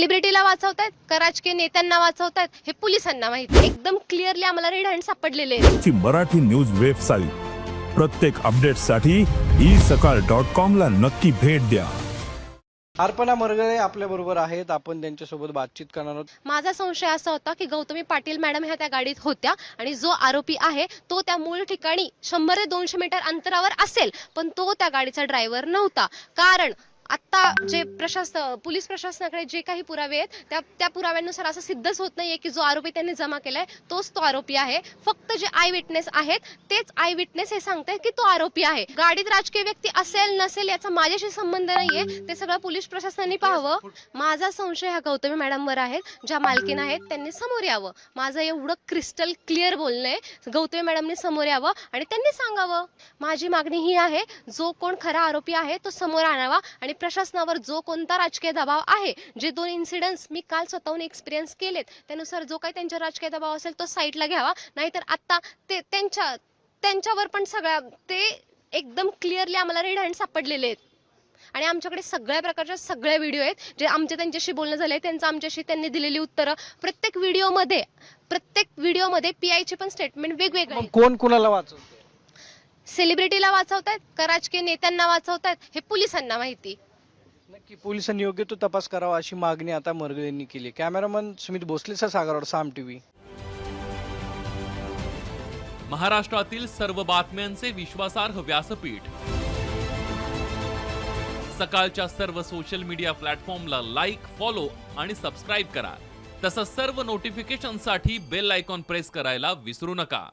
सेलिब्रिटीला वाचवतायत का राजकीय नेत्यांना वाचवतायत हे पोलिसांना माहिती. एकदम क्लिअरली आम्हाला रेड हँड सापडलेले आहेत. ची मराठी न्यूज वेबसाईट प्रत्येक अपडेटसाठी ई सकाळ डॉट कॉम ला नक्की भेट द्या. अर्पणा मरगळे आपल्या बरोबर आहेत. आपण त्यांच्यासोबत बातचीत करणार आहोत. माझा संशय असा होता की गौतमी पाटील मॅडम ह्या त्या गाडीत होत्या आणि जो आरोपी आहे तो त्या मूळ ठिकाणी शंभर ते दोनशे मीटर अंतरावर असेल पण तो त्या गाडीचा ड्रायव्हर नव्हता. कारण आत्ता जे प्रशासन पोलीस प्रशासनाकडे जे काही पुरावे आहेत त्या त्या पुराव्यानुसार असं सिद्धच होत नाहीये की जो आरोपी त्यांनी जमा केलाय तोच तो आरोपी आहे. फक्त जे आय विटनेस आहेत तेच आय विटनेस हे सांगतात की तो आरोपी आहे. गाडीत राजकीय व्यक्ती असेल नसेल याचा माझ्याशी संबंध नाहीये ते सगळं पोलीस प्रशासनाने पाहावं. माझा संशय ह्या गौतमी मॅडमवर आहेत ज्या मालकीन आहेत त्यांनी समोर यावं. माझं एवढं क्रिस्टल क्लिअर बोलणं आहे गौतमी मॅडमने समोर यावं आणि त्यांनी सांगावं. माझी मागणी ही आहे जो कोण खरा आरोपी आहे तो समोर आणावा आणि प्रशासनावर जो कोणता राजकीय दबाव आहे जे दोन इन्सिडेंट्स मी काल स्वतःहून एक्सपिरियन्स केलेत त्यानुसार जो काही त्यांच्या राजकीय दबाव असेल तो साईडला घ्यावा. नाहीतर आता ते त्यांच्या त्यांच्यावर पण सगळ्या ते एकदम क्लिअरली आम्हाला रेड हँड सापडलेले आहेत. आणि आमच्याकडे सगळ्या प्रकारच्या सगळ्या व्हिडिओ आहेत जे आमचे त्यांच्याशी बोलणं झालंय त्यांचं आमच्याशी त्यांनी दिलेली उत्तरं. प्रत्येक व्हिडिओमध्ये प्रत्येक व्हिडिओमध्ये पी आयचे पण स्टेटमेंट वेगवेगळे कोण कुणाला वाचवतो सेलिब्रिटीला वाचवतायत का राजकीय नेत्यांना वाचवतायत? हे पोलिसांना माहिती. नक्की पोलिसांनी योग्य तो तपास करावा अशी मागणी आता मरगळेंनी केली कॅमेरामन सुमित भोसलेचा सागरवाड साम टीव्ही महाराष्ट्रातील सर्व बातम्यांचे विश्वासार्ह व्यासपीठ. सकाळच्या सर्व सोशल मीडिया प्लॅटफॉर्मला लाईक फॉलो आणि सबस्क्राईब करा. तसंच सर्व नोटिफिकेशनसाठी बेल आयकॉन प्रेस करायला विसरू नका.